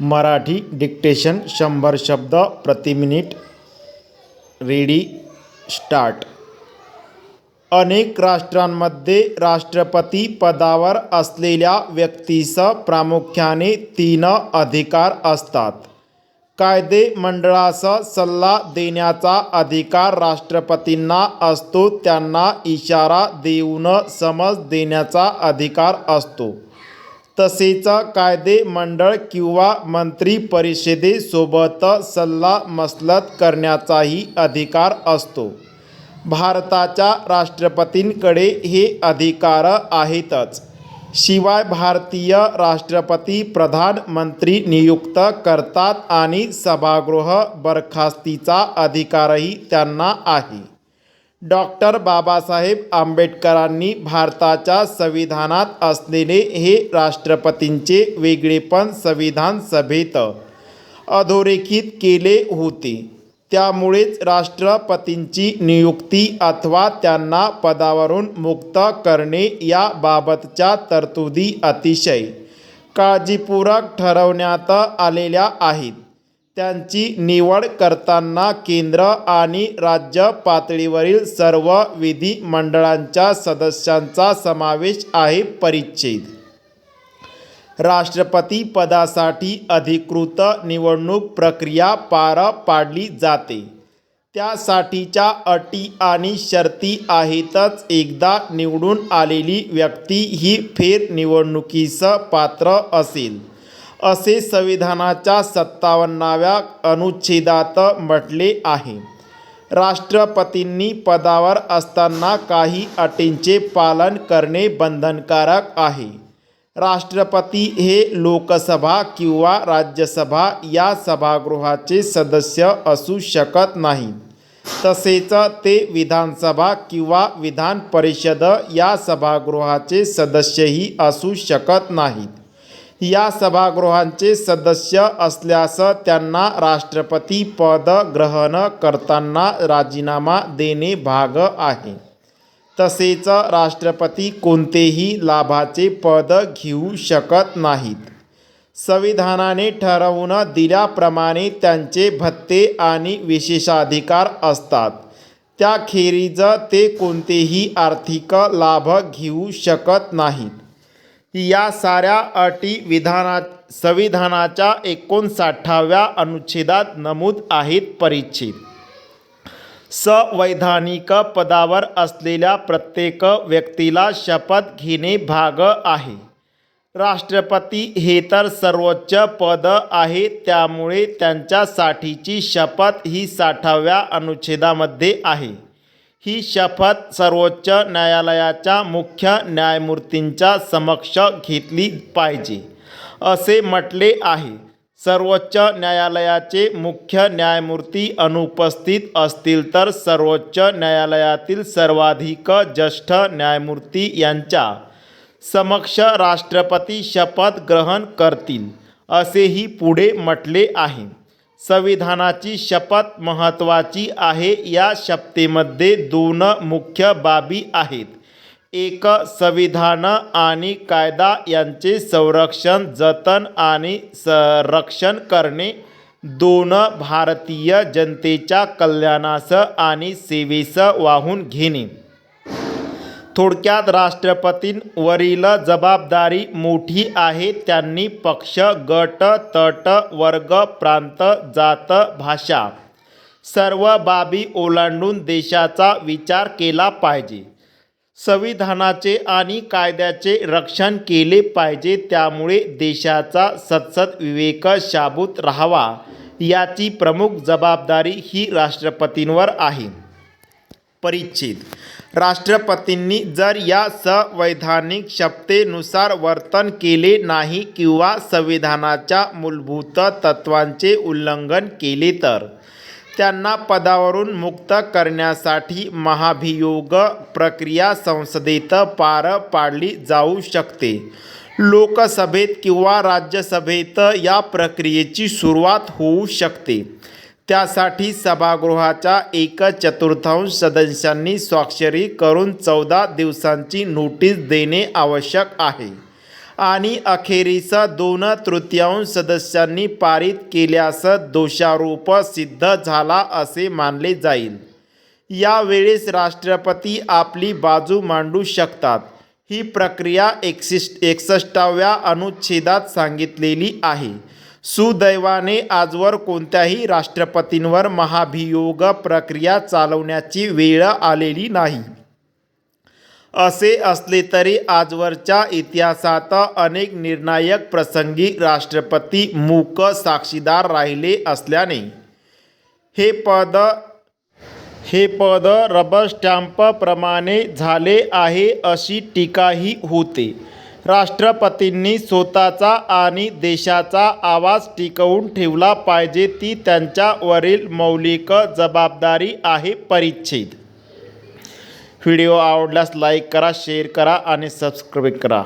Marathi dictation शंभर शब्द प्रति मिनिट. Ready start. अनेक राष्ट्रांमध्ये राष्ट्रपती पदावर असलेल्या व्यक्तीस प्रामुख्याने तीन अधिकार असतात. कायदे मंडळास सल्ला देण्याचा अधिकार राष्ट्रपतींना असतो त्यांना इशारा देऊन समज देण्याचा अधिकार असतो. तसेच कायदे मंडळ किंवा मंत्री परिषदेसोबत सल्ला मसलत करण्याचाही अधिकार असतो. भारताच्या राष्ट्रपतींकडे हे अधिकार आहेतच. शिवाय भारतीय राष्ट्रपती प्रधानमंत्री नियुक्त करतात आणि सभागृह बरखास्तीचा अधिकारही त्यांना आहे. डॉक्टर बाबासाहेब आंबेडकरांनी भारताच्या संविधानात असलेले हे राष्ट्रपतींचे वेगळेपण संविधान सभेत अधोरेखित केले होते. त्यामुळेच राष्ट्रपतींची नियुक्ती अथवा त्यांना पदावरून मुक्त करणे याबाबतच्या तरतुदी अतिशय काळजीपूर्वक ठरवण्यात आलेल्या आहेत. त्यांची निवड करताना केंद्र आणि राज्य पातळीवरील सर्व विधिमंडळांच्या सदस्यांचा समावेश आहे परिच्छेद. राष्ट्रपती पदासाठी अधिकृत निवडणूक प्रक्रिया पार पाडली जाते. त्यासाठीच्या अटी आणि शर्ती आहेतच एकदा निवडून आलेली व्यक्ती ही फेरनिवडणुकीस पात्र असेल. असे संविधानाच्या सत्तावन्नाव्या अनुच्छेदात म्हटले आहे. राष्ट्रपतींनी पदावर असताना काही अटींचे पालन करणे बंधनकारक आहे. राष्ट्रपती हे लोकसभा किंवा राज्यसभा या सभागृहाचे सदस्य असू शकत नाही. तसेच ते विधानसभा किंवा विधान परिषद या सभागृहाचे सदस्यही असू शकत नाहीत. या सभागृहांचे सदस्य असल्यास त्यांना राष्ट्रपती पद ग्रहण करताना राजीनामा देणे भाग आहे. तसेच राष्ट्रपती कोणतेही लाभाचे पद घेऊ शकत नाहीत. संविधानाने ठरवून दिल्याप्रमाणे त्यांचे भत्ते आणि विशेषाधिकार असतात. त्याखेरीज ते कोणतेही आर्थिक लाभ घेऊ शकत नाहीत. या साऱ्या अटी विधाना संविधानाच्या एकोणसाठाव्या अनुच्छेदात नमूद आहेत परिच्छेद. संवैधानिक पदावर असलेल्या प्रत्येक व्यक्तीला शपथ घेणे भाग आहे. राष्ट्रपती हे तर सर्वोच्च पद आहे त्यामुळे त्यांच्यासाठीची शपथ ही साठाव्या अनुच्छेदामध्ये आहे. ही शपथ सर्वोच्च न्यायालयाच्या मुख्य न्यायमूर्तींच्या समक्ष घेतली पाहिजे असे म्हटले आहे. सर्वोच्च न्यायालयाचे मुख्य न्यायमूर्ती अनुपस्थित असतील तर सर्वोच्च न्यायालयातील सर्वाधिक ज्येष्ठ न्यायमूर्ती यांच्या समक्ष राष्ट्रपती शपथ ग्रहण करतील असेही पुढे म्हटले आहे. संविधानाची शपथ महत्त्वाची आहे. या शपथेमध्ये दोन मुख्य बाबी आहेत. एक संविधान आणि कायदा यांचे संरक्षण जतन आणि संरक्षण करणे. दोन भारतीय जनतेच्या कल्याणास आणि सेवेस वाहून घेणे. थोडक्यात राष्ट्रपतींवरील जबाबदारी मोठी आहे. त्यांनी पक्ष गट तट वर्ग प्रांत जात भाषा सर्व बाबी ओलांडून देशाचा विचार केला पाहिजे. संविधानाचे आणि कायद्याचे रक्षण केले पाहिजे. त्यामुळे देशाचा सत्सद विवेक शाबूत राहावा. याची प्रमुख जबाबदारी ही राष्ट्रपतींवर आहे. परिच्छेद राष्ट्रपतींनी जर या संवैधानिक शपथेनुसार वर्तन केले नाही किंवा संविधानाच्या मूलभूत तत्त्वांचे उल्लंघन केले तर त्यांना पदावरून मुक्त करण्यासाठी महाभियोग प्रक्रिया संसदेत पार पाडली जाऊ शकते. लोकसभेत किंवा राज्यसभेत या प्रक्रियेची सुरुवात होऊ शकते. त्यासाठी सभागृहाच्या एक चतुर्थांश सदस्यांनी स्वाक्षरी करून चौदा दिवसांची नोटीस देणे आवश्यक आहे. आणि अखेरीस दोन तृतीयांश सदस्यांनी पारित केल्यास दोषारोप सिद्ध झाला असे मानले जाईल. यावेळेस राष्ट्रपती आपली बाजू मांडू शकतात. ही प्रक्रिया एकसिस एकसष्टाव्या अनुच्छेदात सांगितलेली आहे. सुदैवाने आजवर कोणत्याही राष्ट्रपतींवर महाभियोग प्रक्रिया चालवण्याची वेळ आलेली नाही. असे असले तरी आजवरच्या इतिहासात अनेक निर्णायक प्रसंगी राष्ट्रपती मूक साक्षीदार राहिले असल्याने हे पद हे पद रबर स्टॅम्पप्रमाणे झाले आहे अशी टीकाही होते. राष्ट्रपतींनी स्वतःचा आणि देशाचा आवाज टिकवून ठेवला पाहिजे ती त्यांच्यावरील मौलिक जबाबदारी आहे परिच्छेद. व्हिडिओ आवडल्यास लाईक करा शेअर करा आणि सबस्क्राईब करा.